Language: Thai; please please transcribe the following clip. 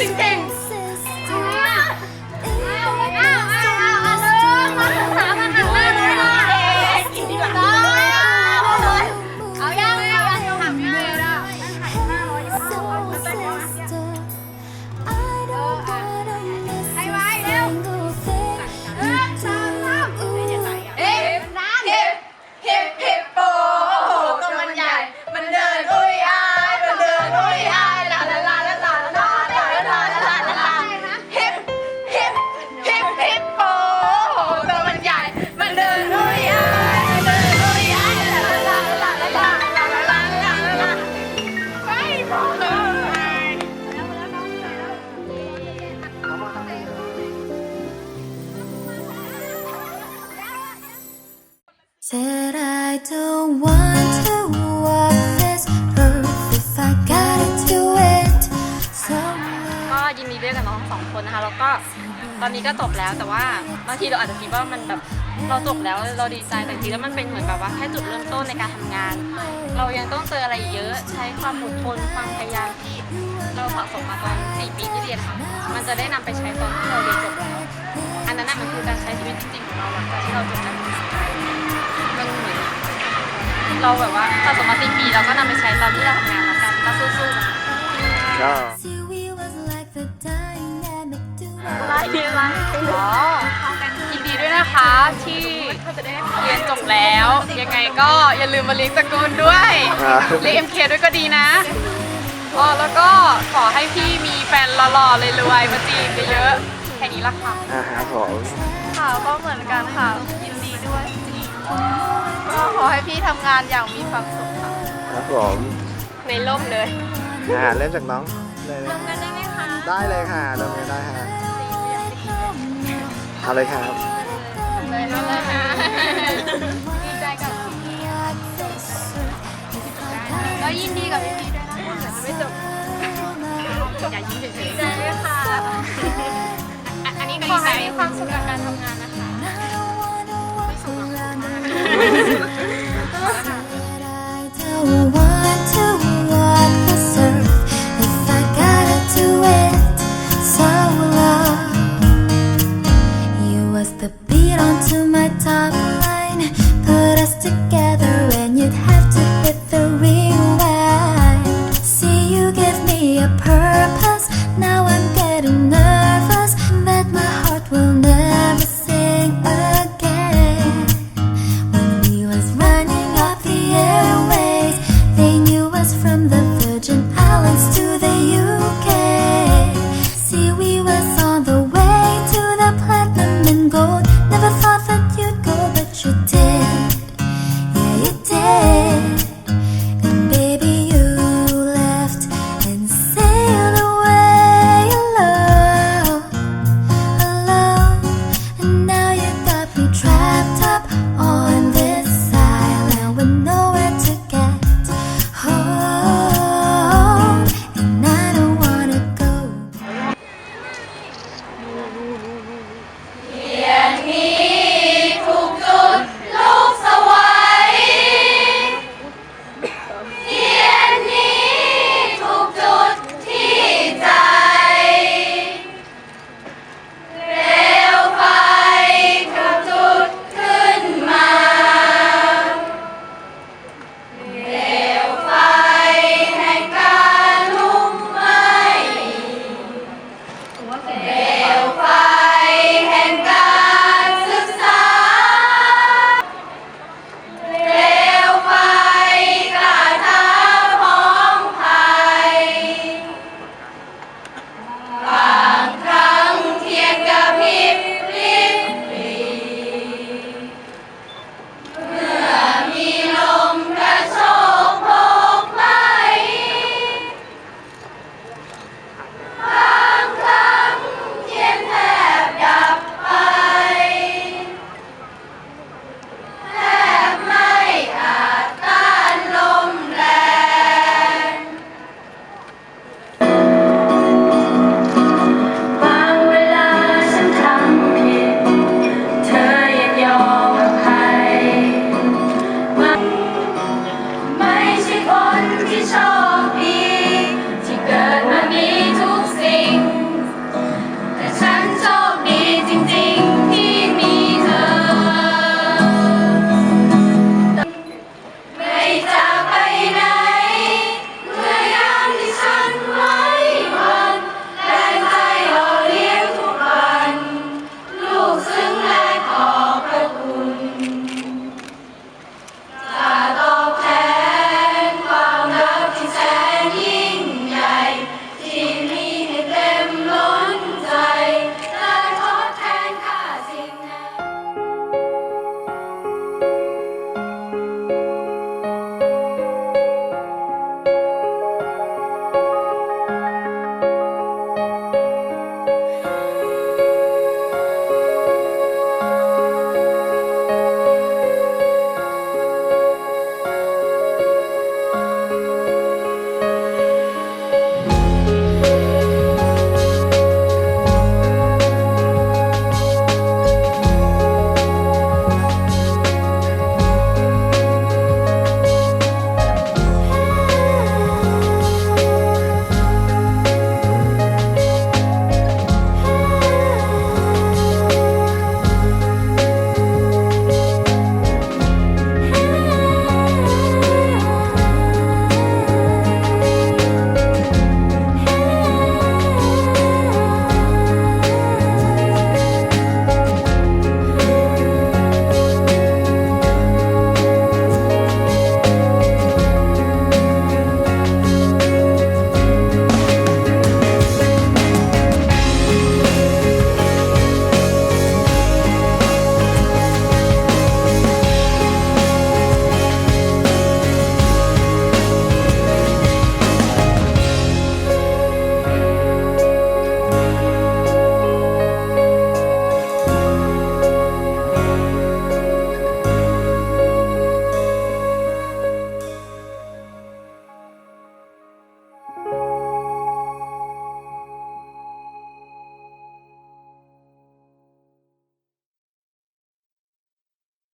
something there. กินดีด้วยกับน้องทั้งสองคนนะคะแล้วก็ตอนนี้ก็จบแล้วแต่ว่าบางทีเราอาจจะคิดว่ามันแบบเราจบแล้วเราดีใจแต่จริงแล้วมันเป็นเหมือนแบบว่าแค่จุดเริ่มต้นในการทำงาน เรายังต้องเจออะไรอีกเยอะใช้ความอดทนความพยายามที่เราสะสมมาตอน4ปีที่เรียนค่ะมันจะได้นำไปใช้ตอนที่เราเรียนจบแล้วอันนั้นน่ะมันคือการใช้ชีวิตจริงๆของเราหลังจากที่เราจบการศึกษามันเหมือนเราแบบว่าสะสมมา4ปีเราก็นำไปใช้ตอนที่เราทำงานแล้วกันก็สู้ๆนะคะ duo. ไล่ไล่อ๋อยินดีด้วยนะคะที่เรียนจบแล้ว ยังไงก็อย่าลืมมาเลี้ยงตระกูลด้วยอ่าเลี้ยง MK ด้วยก็ดีนะอ๋อแล้วก็ขอให้พี่มีแฟนหล่อๆเลยรวยๆมาจีบเยอะๆแค่นี้ละค่ะอ่าครับผมค่ะก็เหมือนกันค่ะ ยินดีด้วยก็ขอให้พี่ทำงานอย่างมีความสุขค่ะครับผมในร่มเลยอ่าเริ่มจากน้องเลยนะกันได้ไหมคะ ได้เลยค่ะเริ่มเลยได้ค่ะ เอาเลยครับเลยนะคะดีใจกับก็ยินดีกับพี่ๆด้วยนะคะไม่จบอย่ายิ้มเฉยๆใจด้วยค่ะอะ อันนี้ก็ดีใจมีความสุขกับการทำงาน